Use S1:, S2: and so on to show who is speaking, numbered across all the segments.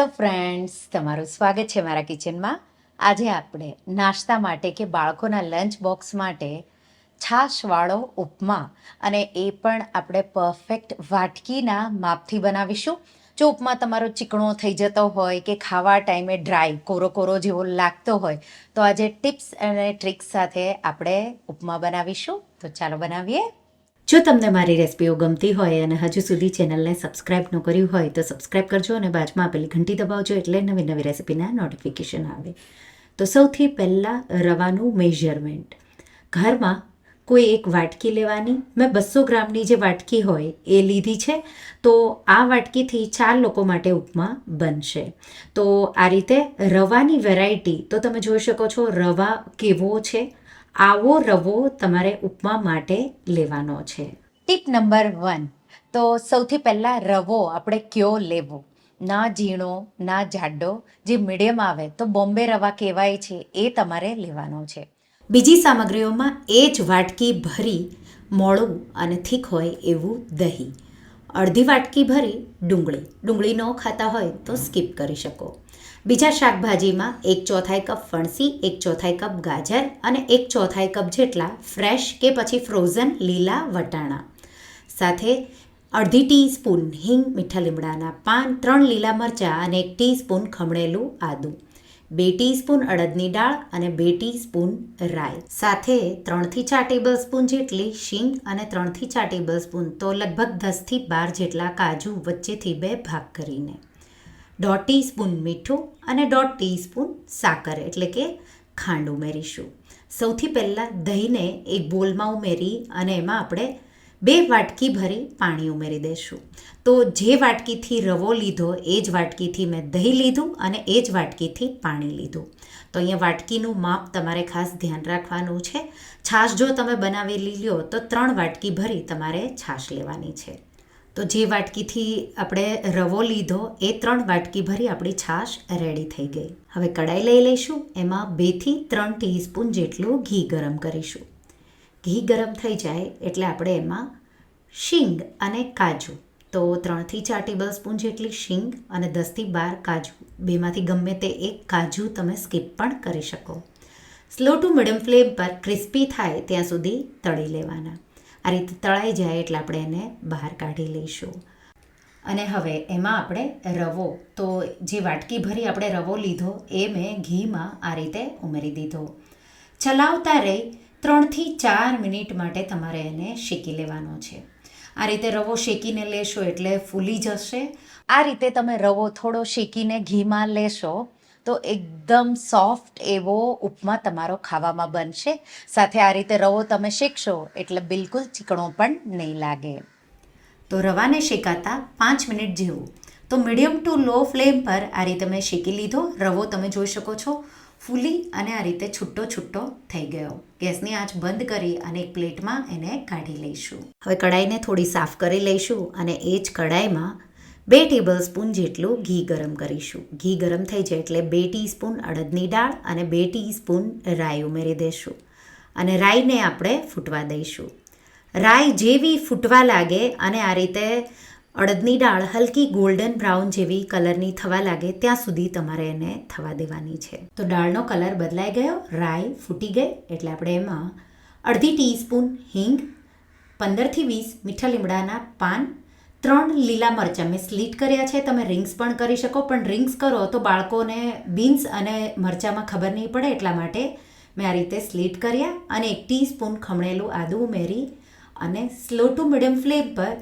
S1: Hello friends તમારું સ્વાગત છે મારા કિચનમાં આજે આપણે નાસ્તા માટે કે બાળકોના લંચ બોક્સ માટે છાશવાળો ઉપમા અને એ પણ આપણે પરફેક્ટ વાટકીના માપથી બનાવીશું. જો ઉપમા તમારો ચીકણો થઈ જતો હોય કે ખાવા ટાઈમે ડ્રાય કોરો કોરો જેવો લાગતો હોય, તો આજે ટિપ્સ અને ટ્રિક્સ સાથે આપણે ઉપમા બનાવીશું. તો ચાલો બનાવીએ. જો તમને મારી રેસિપીઓ ગમતી હોય અને હજુ સુધી ચેનલને સબસ્ક્રાઇબ ન કર્યું હોય તો સબસ્ક્રાઇબ કરજો અને બાજુમાં આપેલી ઘંટી દબાવજો એટલે નવી નવી રેસિપીના નોટિફિકેશન આવે. તો સૌથી પહેલાં રવાનું મેઝરમેન્ટ ઘરમાં કોઈ એક વાટકી લેવાની. મેં બસો ગ્રામની જે વાટકી હોય એ લીધી છે. તો આ વાટકીથી ચાર લોકો માટે ઉપમા બનશે. તો આ રીતે રવાની વેરાયટી તો તમે જોઈ શકો છો રવા કેવો છે આવો રવો તમારે ઉપમા માટે લેવાનો છે. ટીપ નંબર વન તો સૌથી પહેલાં રવો આપણે કયો લેવો? ના ઝીણો ના જાડો જે મીડિયમ આવે તો બોમ્બે રવા કહેવાય છે એ તમારે લેવાનો છે. બીજી સામગ્રીઓમાં એ જ વાટકી ભરી મોળું અને થીક હોય એવું દહીં. અડધી વાટકી ભરી ડુંગળી. ડુંગળી ન ખાતા હોય તો સ્કીપ કરી શકો. બીજા શાકભાજીમાં એક ચોથાઈ કપ ફણસી, એક ચોથાઈ કપ ગાજર અને એક ચોથાઈ કપ જેટલા ફ્રેશ કે પછી ફ્રોઝન લીલા વટાણા. સાથે અડધી ટીસ્પૂન હિંગ, મીઠા લીમડાના પાન, ત્રણ લીલા મરચાં અને એક ટીસ્પૂન ખમણેલું આદું, બે ટીસ્પૂન અડદની દાળ અને બે ટીસ્પૂન રાઈ. સાથે ત્રણથી ચાર ટેબલ સ્પૂન જેટલી શીંગ અને ત્રણથી ચાર ટેબલ સ્પૂન તો લગભગ દસથી બાર જેટલા કાજુ વચ્ચેથી બે ભાગ કરીને. દોઢ ટીસ્પૂન મીઠું અને દોઢ ટીસ્પૂન સાકર, એટલે કે ખાંડ ઉમેરીશું. સૌથી પહેલાં દહીંને એક બોલમાં ઉમેરી અને એમાં આપણે બે વાટકી ભરી પાણી ઉમેરી દઈશું. તો જે વાટકીથી રવો લીધો, એ જ વાટકીથી મેં દહીં લીધું અને એ જ વાટકીથી પાણી લીધું. તો અહીંયા વાટકીનું માપ તમારે ખાસ ધ્યાન રાખવાનું છે. છાશ જો તમે બનાવેલી લ્યો, તો ત્રણ વાટકી ભરી તમારે છાશ લેવાની છે. તો જે વાટકીથી આપણે રવો લીધો, એ ત્રણ વાટકી ભરી આપણી છાશ રેડી થઈ ગઈ. હવે કડાઈ લઈ લઈશું. એમાં બેથી ત્રણ ટીસ્પૂન જેટલું ઘી ગરમ કરીશું. ઘી ગરમ થઈ જાય એટલે આપણે એમાં શીંગ અને કાજુ. તો ત્રણથી ચાર ટેબલ સ્પૂન જેટલી શીંગ અને દસથી બાર કાજુ. બેમાંથી ગમે તે એક કાજુ તમે સ્કીપ પણ કરી શકો. સ્લો ટુ મીડિયમ ફ્લેમ પર ક્રિસ્પી થાય ત્યાં સુધી તળી લેવાના. આ રીતે તળાઈ જાય એટલે આપણે એને બહાર કાઢી લઈશું. અને હવે એમાં આપણે રવો, તો જે વાટકી ભરી આપણે રવો લીધો એ મેં ઘીમાં આ રીતે ઉમેરી દીધો. ચલાવતા રહી ત્રણથી ચાર મિનિટ માટે તમારે એને શેકી લેવાનો છે. આ રીતે રવો શેકીને લેશો એટલે ફૂલી જશે. આ રીતે તમે રવો થોડો શેકીને ઘીમાં લેશો. તો એકદમ સોફ્ટ એવો ઉપમા તમારો ખાવામાં બનશે. સાથે આ રીતે રવો તમે શેકશો એટલે બિલકુલ ચીકણો પણ નહીં લાગે. તો રવાને શેકાતા પાંચ મિનિટ જેવું. તો મીડિયમ ટુ લો ફ્લેમ પર આ રીતે મેં શેકી લીધો. રવો તમે જોઈ શકો છો, ફૂલી અને આ રીતે છૂટો છૂટો થઈ ગયો. ગેસની આંચ બંધ કરી અને એક પ્લેટમાં એને કાઢી લઈશું. હવે કઢાઈને થોડી સાફ કરી લઈશું અને એ જ કડાઈમાં બે ટેબલ સ્પૂન જેટલું ઘી ગરમ કરીશું. ઘી ગરમ થઈ જાય એટલે બે ટીસ્પૂન અડદની દાળ અને બે ટીસ્પૂન રાઈ ઉમેરી દઈશું અને રાઈને આપણે ફૂટવા દઈશું. રાઈ જેવી ફૂટવા લાગે અને આ રીતે અડદની દાળ હલકી ગોલ્ડન બ્રાઉન જેવી કલરની થવા લાગે, ત્યાં સુધી તમારે એને થવા દેવાની છે. તો દાળનો કલર બદલાઈ ગયો, રાઈ ફૂટી ગઈ, એટલે આપણે એમાં અડધી ટીસ્પૂન હિંગ, પંદરથી વીસ મીઠા લીમડાના પાન ત્રણ લીલા મરચાં મેં સ્લીટ કર્યા છે, તમે રિંગ્સ પણ કરી શકો, પણ રિંગ્સ કરો તો બાળકોને બીન્સ અને મરચાંમાં ખબર નહીં પડે એટલા માટે મેં આ રીતે સ્લીટ કર્યા અને એક ટીસ્પૂન ખમણેલું આદું ઉમેરી અને સ્લો ટુ મીડિયમ ફ્લેમ પર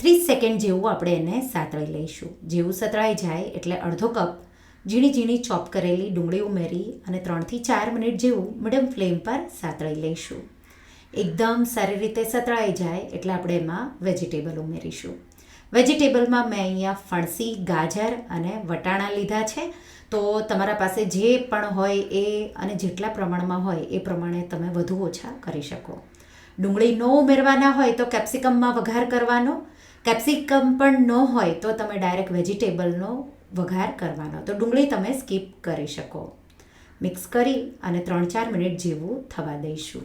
S1: ત્રીસ સેકન્ડ જેવું આપણે એને સાતળી લઈશું. જેવું સતળાઈ જાય એટલે અડધો કપ ઝીણી ઝીણી ચોપ કરેલી ડુંગળી ઉમેરી અને ત્રણથી ચાર મિનિટ જેવું મીડિયમ ફ્લેમ પર સાતળી લઈશું. એકદમ સારી રીતે સતળાઈ જાય એટલે આપણે એમાં વેજીટેબલ ઉમેરીશું. વેજીટેબલમાં મેં અહીંયા ફણસી, ગાજર અને વટાણા લીધા છે. તો તમારા પાસે જે પણ હોય એ અને જેટલા પ્રમાણમાં હોય એ પ્રમાણે તમે વધુ ઓછા કરી શકો. ડુંગળી ન ઉમેરવાના હોય તો કેપ્સિકમમાં વઘાર કરવાનો. કેપ્સિકમ પણ ન હોય તો તમે ડાયરેક્ટ વેજીટેબલનો વઘાર કરવાનો. તો ડુંગળી તમે સ્કીપ કરી શકો. મિક્સ કરી અને ત્રણ ચાર મિનિટ જેવું થવા દઈશું.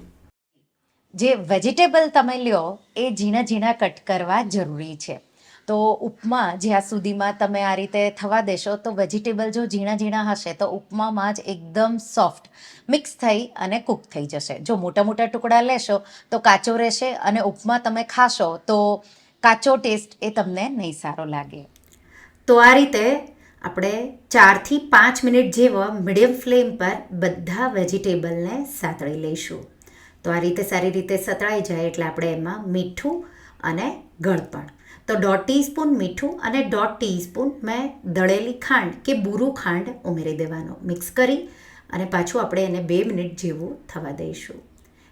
S1: જે વેજીટેબલ તમે લ્યો એ ઝીણા ઝીણા કટ કરવા જરૂરી છે. તો ઉપમા જ્યાં સુધીમાં તમે આ રીતે થવા દેશો, તો વેજીટેબલ જો ઝીણા ઝીણા હશે, તો ઉપમામાં જ એકદમ સોફ્ટ મિક્સ થઈ અને કૂક થઈ જશે. જો મોટા મોટા ટુકડા લેશો, તો કાચો રહેશે અને ઉપમા તમે ખાશો, તો કાચો ટેસ્ટ એ તમને નહીં સારો લાગે. તો આ રીતે આપણે ચારથી પાંચ મિનિટ જેવા મીડિયમ ફ્લેમ પર બધા વેજીટેબલને સાતળી લઈશું. તો આ રીતે સારી રીતે સતળાઈ જાય એટલે આપણે એમાં મીઠું અને ગળપણ તો દોઢ ટીસ્પૂન મીઠું અને દોઢ ટીસ્પૂન મેં દળેલી ખાંડ કે બૂરું ખાંડ ઉમેરી દેવાનું. મિક્સ કરી અને પાછું આપણે એને બે મિનિટ જેવું થવા દઈશું.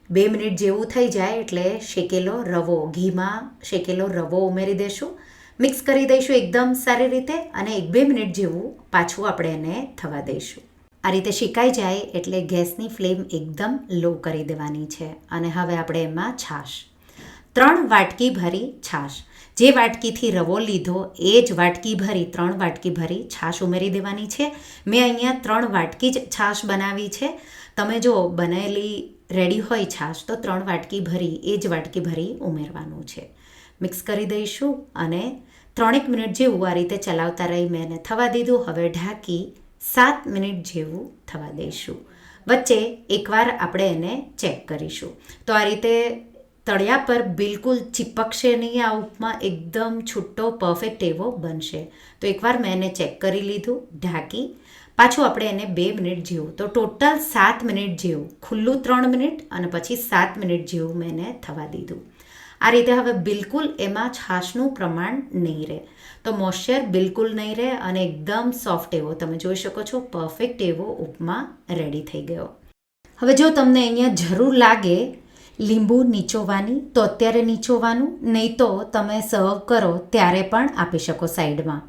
S1: બે મિનિટ જેવું થઈ જાય એટલે શેકેલો રવો, ઘીમાં શેકેલો રવો ઉમેરી દેશું. મિક્સ કરી દઈશું એકદમ સારી રીતે અને એક બે મિનિટ જેવું પાછું આપણે એને થવા દઈશું. આ રીતે શેકાઈ જાય એટલે ગેસની ફ્લેમ એકદમ લો કરી દેવાની છે અને હવે આપણે એમાં છાશ. ત્રણ વાટકી ભરી છાશ. જે વાટકીથી રવો લીધો, એ જ વાટકી ભરી, ત્રણ વાટકી ભરી છાશ ઉમેરી દેવાની છે. મેં અહીંયા ત્રણ વાટકી જ છાશ બનાવી છે. તમે જો બનેલી રેડી હોય છાશ, તો ત્રણ વાટકી ભરી, એ જ વાટકી ભરી ઉમેરવાનું છે. મિક્સ કરી દઈશું અને ત્રણેક મિનિટ જેવું આ રીતે ચલાવતા રહી મેં એને થવા દીધું. હવે ઢાંકી સાત મિનિટ જેવું થવા દઈશું. વચ્ચે એકવાર આપણે એને ચેક કરીશું. તો આ રીતે તળિયા પર બિલકુલ ચીપકશે નહીં આ ઉપમા, એકદમ છૂટો પરફેક્ટ એવો બનશે. તો એકવાર મેં એને ચેક કરી લીધું, ઢાંકી. પાછું આપણે એને બે મિનિટ જેવું, તો ટોટલ સાત મિનિટ જેવું, ખુલ્લું ત્રણ મિનિટ અને પછી સાત મિનિટ જેવું મેં એને થવા દીધું. આ રીતે હવે બિલકુલ એમાં છાશનું પ્રમાણ નહીં રહે. તો મોઇશ્ચર બિલકુલ નહીં રહે અને એકદમ સોફ્ટ એવો, તમે જોઈ શકો છો પરફેક્ટ એવો ઉપમા રેડી થઈ ગયો. હવે જો તમને અહીંયા જરૂર લાગે લીંબુ નીચોવાની, તો અત્યારે નીચોવાનું, નહીં તો તમે સર્વ કરો ત્યારે પણ આપી શકો સાઈડમાં.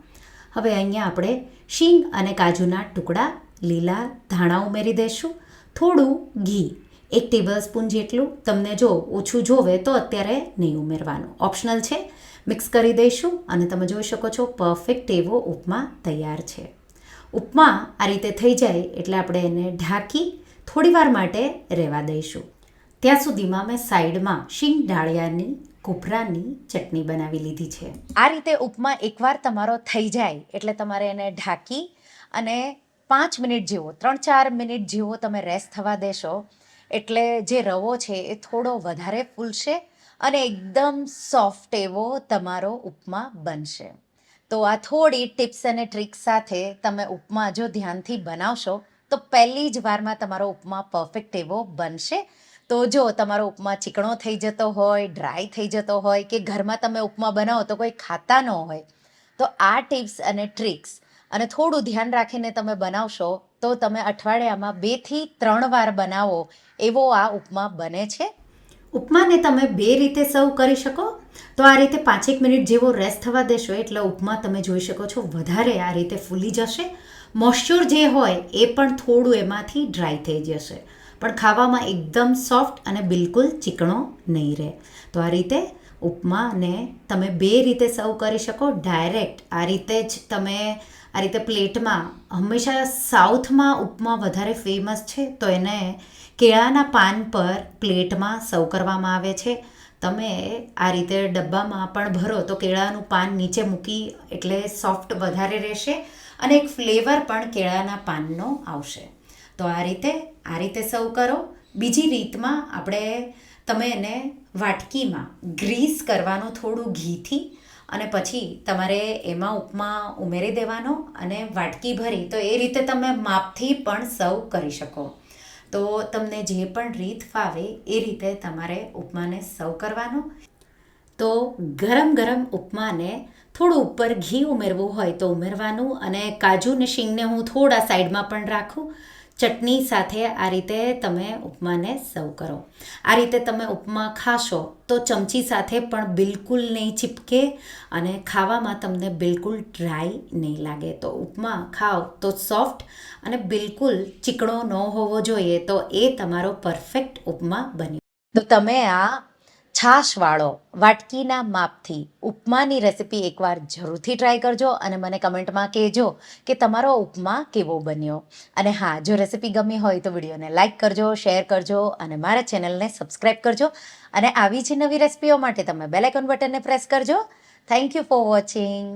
S1: હવે અહીંયા આપણે શીંગ અને કાજુના ટુકડા લીલા ધાણા ઉમેરી દઈશું. થોડું ઘી, એક ટેબલ સ્પૂન જેટલું. તમને જો ઓછું જોવે તો અત્યારે નહીં ઉમેરવાનું. ઓપ્શનલ છે, મિક્સ કરી દઈશું અને તમે જોઈ શકો છો પરફેક્ટ એવો ઉપમા તૈયાર છે. ઉપમા આ રીતે થઈ જાય એટલે આપણે એને ઢાંકી થોડીવાર માટે રહેવા દઈશું. ત્યાં સુધીમાં મેં સાઈડમાં શીંગ ડાળિયાની, કોપરાની ચટણી બનાવી લીધી છે. આ રીતે ઉપમા એકવાર તમારો થઈ જાય એટલે તમારે એને ઢાંકી અને પાંચ મિનિટ જેવો, ત્રણ ચાર મિનિટ જેવો તમે રેસ્ટ થવા દેશો એટલે જે રવો છે એ થોડો વધારે ફૂલશે અને એકદમ સોફ્ટ એવો તમારો ઉપમા બનશે. તો આ થોડી ટિપ્સ અને ટ્રિક્સ સાથે તમે ઉપમા જો ધ્યાનથી બનાવશો તો પહેલી જ વારમાં તમારો ઉપમા પરફેક્ટ એવો બનશે તો જો તમારો ઉપમા ચીકણો થઈ જતો હોય ડ્રાય થઈ જતો હોય કે ઘરમાં તમે ઉપમા બનાવો તો કોઈ ખાતા ન હોય, તો આ ટિપ્સ અને ટ્રિક્સ અને થોડું ધ્યાન રાખીને તમે બનાવશો તો તમે અઠવાડિયામાં બેથી ત્રણ વાર બનાવો એવો આ ઉપમા બને છે. ઉપમાને તમે બે રીતે સર્વ કરી શકો, તો આ રીતે પાંચેક મિનિટ જેવો રેસ્ટ થવા દેશો એટલે ઉપમા તમે જોઈ શકો છો વધારે આ રીતે ફૂલી જશે મોશ્ચર જે હોય એ પણ થોડું એમાંથી ડ્રાય થઈ જશે. પણ ખાવામાં એકદમ સોફ્ટ અને બિલકુલ ચીકણો નહીં રહે. તો આ રીતે ઉપમાને તમે બે રીતે સર્વ કરી શકો. ડાયરેક્ટ આ રીતે જ તમે આ રીતે પ્લેટમાં હંમેશા સાઉથમાં ઉપમા વધારે ફેમસ છે, તો એને કેળાના પાન પર પ્લેટમાં સર્વ કરવામાં આવે છે. તમે આ રીતે ડબ્બામાં પણ ભરો તો કેળાનું પાન નીચે મૂકી એટલે સોફ્ટ વધારે રહેશે અને એક ફ્લેવર પણ કેળાના પાનનો આવશે. તો આ રીતે આ રીતે સર્વ કરો. બીજી રીતમાં આપણે, તમે એને વાટકીમાં ગ્રીસ કરવાનું થોડું ઘીથી અને પછી તમારે એમાં ઉપમા ઉમેરી દેવાનો અને વાટકી ભરી. તો એ રીતે તમે માપથી પણ સર્વ કરી શકો. તો તમને જે પણ રીત ફાવે એ રીતે તમારે ઉપમાને સર્વ કરવાનો. તો ગરમ ગરમ ઉપમાને થોડું ઉપર ઘી ઉમેરવું હોય તો ઉમેરવાનું અને કાજુ ને શીંગને હું થોડા સાઈડમાં પણ રાખું. ચટણી સાથે આ રીતે તમે ઉપમાને સર્વ કરો. આ રીતે તમે ઉપમા ખાશો તો ચમચી સાથે પણ બિલકુલ નહીં ચીપકે અને ખાવામાં તમને બિલકુલ ડ્રાય નહીં લાગે. તો ઉપમા ખાઓ તો સોફ્ટ અને બિલકુલ ચીકણો ન હોવો જોઈએ તો એ તમારો પરફેક્ટ ઉપમા બન્યો. તો તમે આ છાશવાળો વાટકીના માપથી ઉપમાની રેસિપી એકવાર જરૂરથી ટ્રાય કરજો અને મને કમેન્ટમાં કહેજો કે તમારો ઉપમા કેવો બન્યો. અને હા, જો રેસિપી ગમી હોય તો વિડીયોને લાઇક કરજો શેર કરજો અને મારા ચેનલને સબસ્ક્રાઈબ કરજો. અને આવી જ નવી રેસિપીઓ માટે તમે બેલ આઇકોન બટનને પ્રેસ કરજો. Thank you for watching